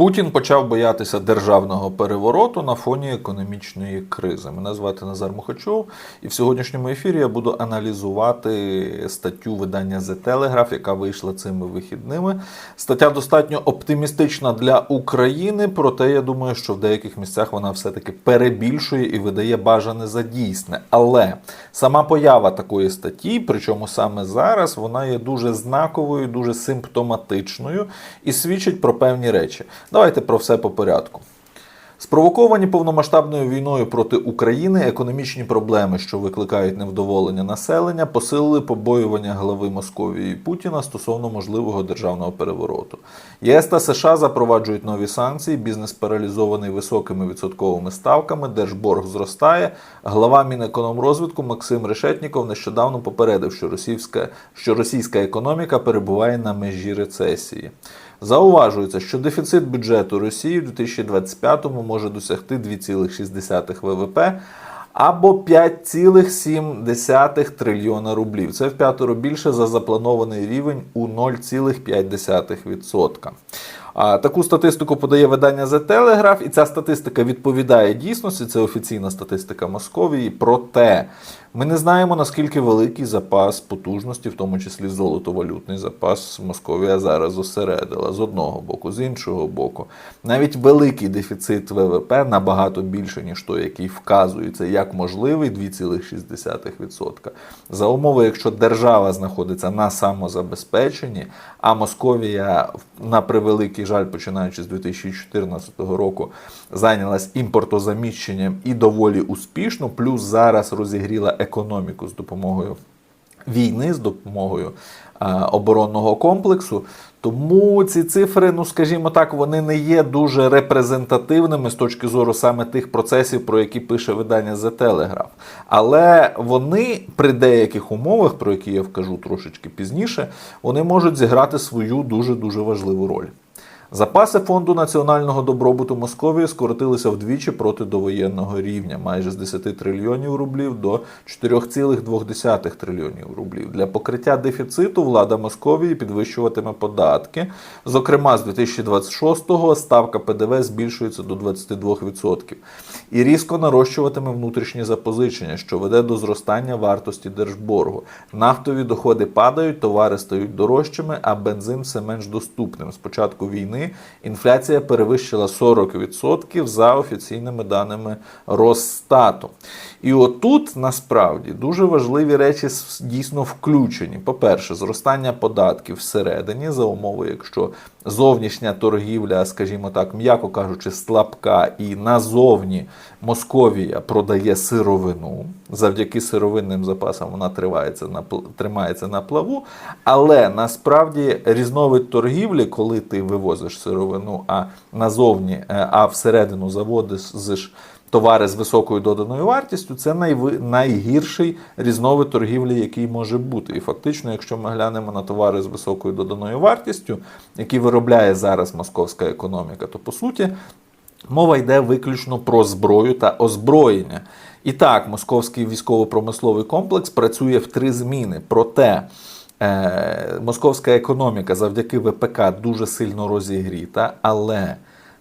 Путін почав боятися державного перевороту на фоні економічної кризи. Мене звати Назар Мухачов, і в сьогоднішньому ефірі я буду аналізувати статтю видання The Telegraph, яка вийшла цими вихідними. Стаття достатньо оптимістична для України, проте я думаю, що в деяких місцях вона все-таки перебільшує і видає бажане за дійсне. Але сама поява такої статті, причому саме зараз, вона є дуже знаковою, дуже симптоматичною і свідчить про певні речі. Давайте про все по порядку. Спровоковані повномасштабною війною проти України економічні проблеми, що викликають невдоволення населення, посилили побоювання глави Московії Путіна стосовно можливого державного перевороту. ЄС та США запроваджують нові санкції, бізнес паралізований високими відсотковими ставками, держборг зростає. Глава Мінекономрозвитку Максим Решетніков нещодавно попередив, що російська, що російська економіка перебуває на межі рецесії. Зауважується, що дефіцит бюджету Росії в 2025-му може досягти 2,6 ВВП або 5,7 трильйона рублів. Це в п'ятеро більше за запланований рівень у 0,5%. А таку статистику подає видання The Telegraph, і ця статистика відповідає дійсності. Це офіційна статистика Московії. Проте ми не знаємо наскільки великий запас потужності, в тому числі золотовалютний запас Московія зараз зосередила з одного боку, з іншого боку. Навіть великий дефіцит ВВП набагато більше, ніж той, який вказується як можливий 2,6%. За умови, якщо держава знаходиться на самозабезпеченні, а Московія на превеликий жаль, починаючи з 2014 року, зайнялась імпортозаміщенням і доволі успішно, плюс зараз розігріла економіку з допомогою війни, з допомогою оборонного комплексу. Тому ці цифри, ну скажімо так, вони не є дуже репрезентативними з точки зору саме тих процесів, про які пише видання The Telegraph. Але вони при деяких умовах, про які я вкажу трошечки пізніше, вони можуть зіграти свою дуже дуже важливу роль. Запаси фонду національного добробуту Московії скоротилися вдвічі проти довоєнного рівня, майже з 10 трильйонів рублів до 4,2 трильйонів рублів. Для покриття дефіциту влада Московії підвищуватиме податки. Зокрема, з 2026-го ставка ПДВ збільшується до 22%. І різко нарощуватиме внутрішні запозичення, що веде до зростання вартості держборгу. Нафтові доходи падають, товари стають дорожчими, а бензин все менш доступним. З початку війни інфляція перевищила 40% за офіційними даними Росстату. І отут насправді дуже важливі речі дійсно включені. По-перше, зростання податків всередині за умови, якщо зовнішня торгівля, скажімо так, м'яко кажучи, слабка, і назовні Московія продає сировину. Завдяки сировинним запасам вона тривається на тримається на плаву. Але насправді різновид торгівлі, коли ти вивозиш сировину, а назовні, а всередину заводиш товари з високою доданою вартістю, це найгірший різновид торгівлі, який може бути. І фактично, якщо ми глянемо на товари з високою доданою вартістю, які виробляє зараз московська економіка, то по суті мова йде виключно про зброю та озброєння. І так, московський військово-промисловий комплекс працює в три зміни. Проте е, московська економіка завдяки ВПК дуже сильно розігріта, але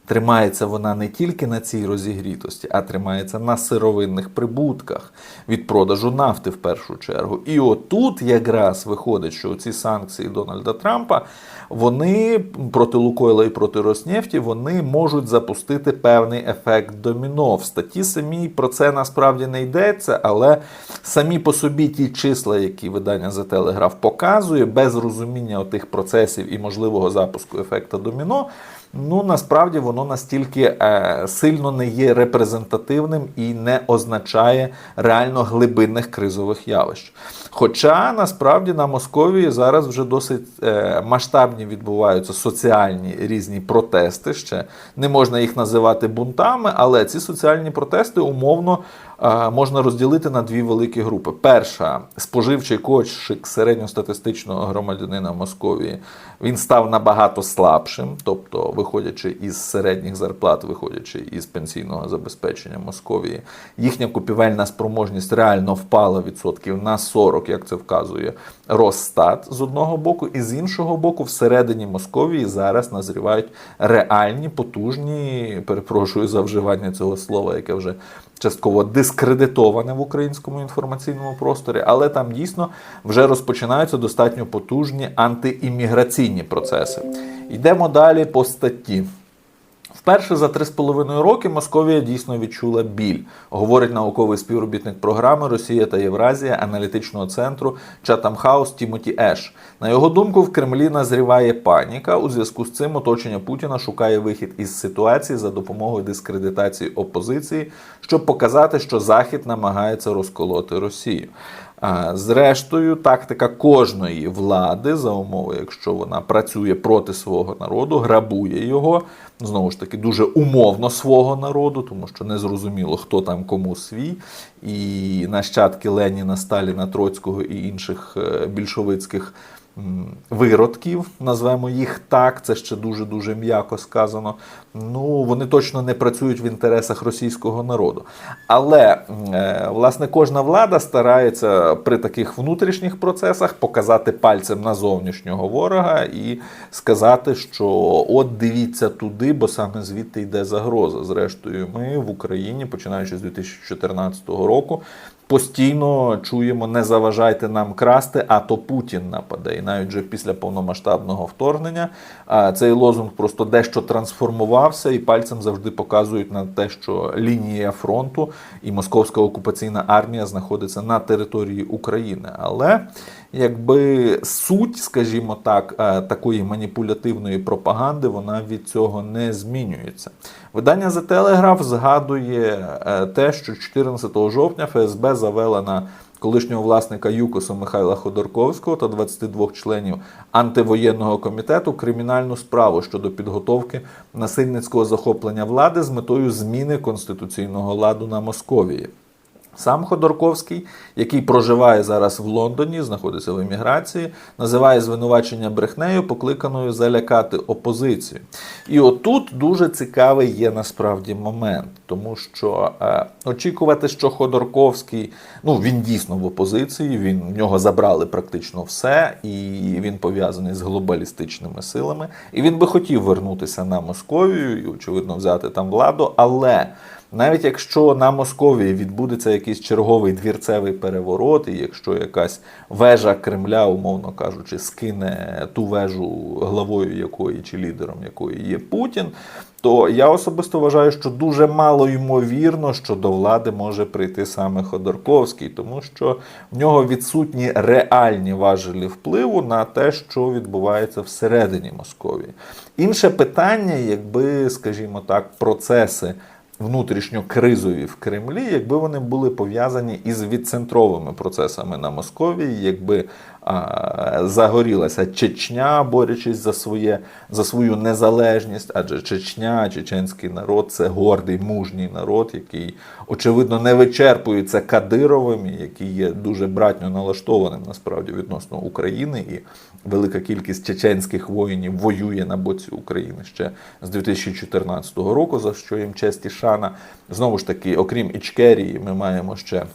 Тримається вона не тільки на цій розігрітості, а тримається на сировинних прибутках від продажу нафти в першу чергу. І отут якраз виходить, що ці санкції Дональда Трампа вони проти Лукойла і проти Роснефті вони можуть запустити певний ефект доміно. В статті самій про це насправді не йдеться, але самі по собі ті числа, які видання за Телеграф показує, без розуміння тих процесів і можливого запуску ефекта доміно. Ну насправді воно настільки е, сильно не є репрезентативним і не означає реально глибинних кризових явищ. Хоча насправді на Московії зараз вже досить е, масштабні відбуваються соціальні різні протести. Ще не можна їх називати бунтами, але ці соціальні протести умовно е, можна розділити на дві великі групи. Перша споживчий кошик середньостатистичного громадянина Московії він став набагато слабшим, тобто, виходячи із середніх зарплат, виходячи із пенсійного забезпечення Московії, їхня купівельна спроможність реально впала відсотків на 40 40, як це вказує Росстат з одного боку, і з іншого боку, всередині Московії зараз назрівають реальні, потужні, перепрошую за вживання цього слова, яке вже частково дискредитоване в українському інформаційному просторі, але там дійсно вже розпочинаються достатньо потужні антиімміграційні процеси. Йдемо далі по статті. Вперше за 3,5 роки Московія дійсно відчула біль, говорить науковий співробітник програми Росія та Євразія аналітичного центру House Тімоті Еш. На його думку, в Кремлі назріває паніка. У зв'язку з цим оточення Путіна шукає вихід із ситуації за допомогою дискредитації опозиції, щоб показати, що Захід намагається розколоти Росію. Зрештою, тактика кожної влади за умови, якщо вона працює проти свого народу, грабує його знову ж таки дуже умовно свого народу, тому що не зрозуміло, хто там кому свій. І нащадки Леніна, Сталіна, Троцького і інших е, більшовицьких виродків, назвемо їх так, це ще дуже дуже м'яко сказано. Ну вони точно не працюють в інтересах російського народу. Але е, власне кожна влада старається при таких внутрішніх процесах показати пальцем на зовнішнього ворога і сказати, що от дивіться туди, бо саме звідти йде загроза. Зрештою, ми в Україні, починаючи з 2014 року. Постійно чуємо, не заважайте нам красти, а то Путін нападе. І навіть вже після повномасштабного вторгнення цей лозунг просто дещо трансформувався, і пальцем завжди показують на те, що лінія фронту і московська окупаційна армія знаходиться на території України. Але якби суть, скажімо так, е, такої маніпулятивної пропаганди, вона від цього не змінюється. Видання The Telegraph згадує е, те, що 14 жовтня ФСБ завела на колишнього власника ЮКОСу Михайла Ходорковського та 22 членів антивоєнного комітету кримінальну справу щодо підготовки насильницького захоплення влади з метою зміни конституційного ладу на Московії. Сам Ходорковський, який проживає зараз в Лондоні, знаходиться в еміграції, називає звинувачення брехнею, покликаною залякати опозицію. І отут дуже цікавий є насправді момент, тому що е, очікувати, що Ходорковський, ну він дійсно в опозиції, він в нього забрали практично все, і він пов'язаний з глобалістичними силами. І він би хотів вернутися на Московію і, очевидно, взяти там владу, але. Навіть якщо на Московії відбудеться якийсь черговий двірцевий переворот, і якщо якась вежа Кремля, умовно кажучи, скине ту вежу, главою якої чи лідером якої є Путін, то я особисто вважаю, що дуже мало ймовірно, що до влади може прийти саме Ходорковський, тому що в нього відсутні реальні важелі впливу на те, що відбувається всередині Московії. Інше питання, якби, скажімо так, процеси внутрішньокризові в Кремлі, якби вони були пов'язані із відцентровими процесами на Московії, якби загорілася Чечня, борючись за своє за свою незалежність, адже Чечня, чеченський народ це гордий, мужній народ, який очевидно не вичерпується Кадировим, який є дуже братньо налаштованим насправді відносно України, і велика кількість чеченських воїнів воює на боці України ще з 2014 року, за що їм честь і шана. Знову ж таки, окрім Ічкерії, ми маємо ще.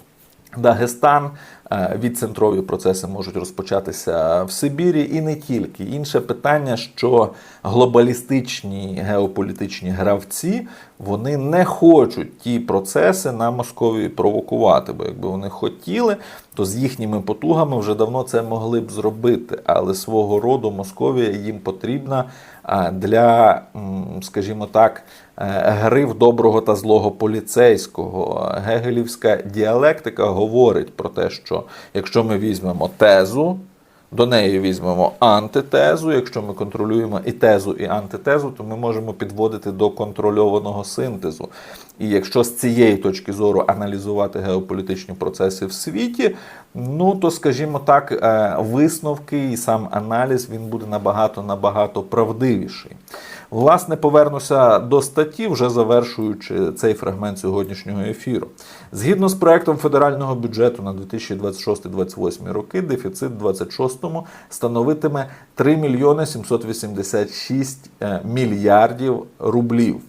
Дагестан, е, відцентрові процеси можуть розпочатися в Сибірі і не тільки. Інше питання, що глобалістичні геополітичні гравці вони не хочуть ті процеси на Московії провокувати. Бо якби вони хотіли, то з їхніми потугами вже давно це могли б зробити. Але свого роду Московія їм потрібна для, скажімо так, е, гри в доброго та злого поліцейського. Гегелівська діалектика говорить про те, що якщо ми візьмемо тезу, до неї візьмемо антитезу. Якщо ми контролюємо і тезу, і антитезу, то ми можемо підводити до контрольованого синтезу. І якщо з цієї точки зору аналізувати геополітичні процеси в світі, ну то, скажімо так, е, висновки і сам аналіз він буде набагато набагато правдивіший. Власне, повернуся до статті, вже завершуючи цей фрагмент сьогоднішнього ефіру. Згідно з проектом федерального бюджету на 2026-2028 роки, дефіцит в 26-му становитиме 3 мільйони 786 е, мільярдів рублів.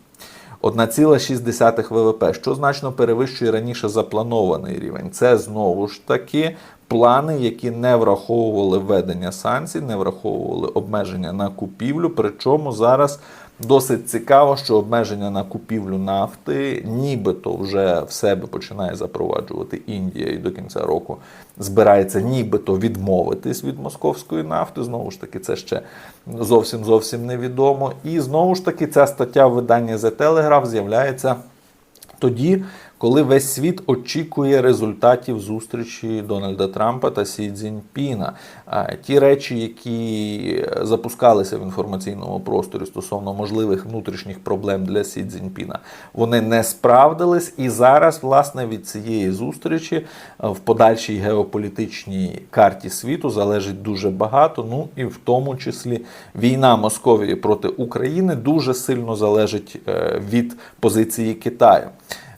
1,6 ВВП, що значно перевищує раніше запланований рівень. Це знову ж таки плани, які не враховували введення санкцій, не враховували обмеження на купівлю. Причому зараз досить цікаво, що обмеження на купівлю нафти, нібито вже в себе починає запроваджувати Індія і до кінця року збирається нібито відмовитись від московської нафти. Знову ж таки, це ще зовсім зовсім невідомо. І знову ж таки, ця стаття в виданні The Telegraph з'являється тоді, коли весь світ очікує результатів зустрічі Дональда Трампа та Сі Цзіньпіна. Ті речі, які запускалися в інформаційному просторі стосовно можливих внутрішніх проблем для Сі Цзіньпіна, вони не справдились. І зараз, власне, від цієї зустрічі в подальшій геополітичній карті світу залежить дуже багато. Ну і в тому числі війна Московії проти України дуже сильно залежить е, від позиції Китаю.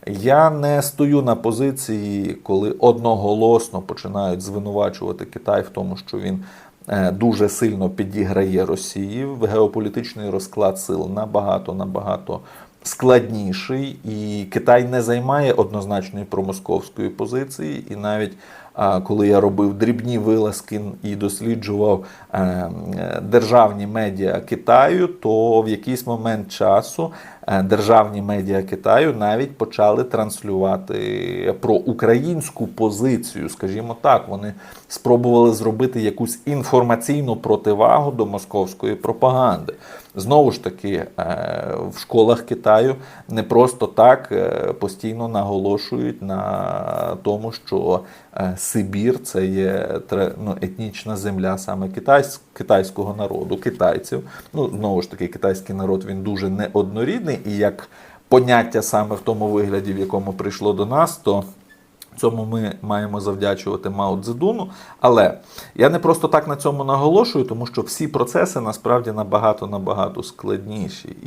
Я не стою на позиції, коли одноголосно починають звинувачувати Китай в тому, що він е, дуже сильно підіграє Росії. В геополітичний розклад сил набагато набагато складніший, і Китай не займає однозначної промосковської позиції. І навіть коли я робив дрібні вилазки і досліджував е, державні медіа Китаю, то в якийсь момент часу е, державні медіа Китаю навіть почали транслювати про українську позицію. Скажімо так, вони спробували зробити якусь інформаційну противагу до московської пропаганди. Знову ж таки, е, в школах Китаю не просто так е, постійно наголошують на тому, що е, Сибір це є ну, етнічна земля саме китайсь, китайського народу, китайців. Ну, знову ж таки, китайський народ він дуже неоднорідний, і як поняття саме в тому вигляді, в якому прийшло до нас, то Цьому ми маємо завдячувати Мао Цзедуну. Але я не просто так на цьому наголошую, тому що всі процеси насправді набагато набагато складніші.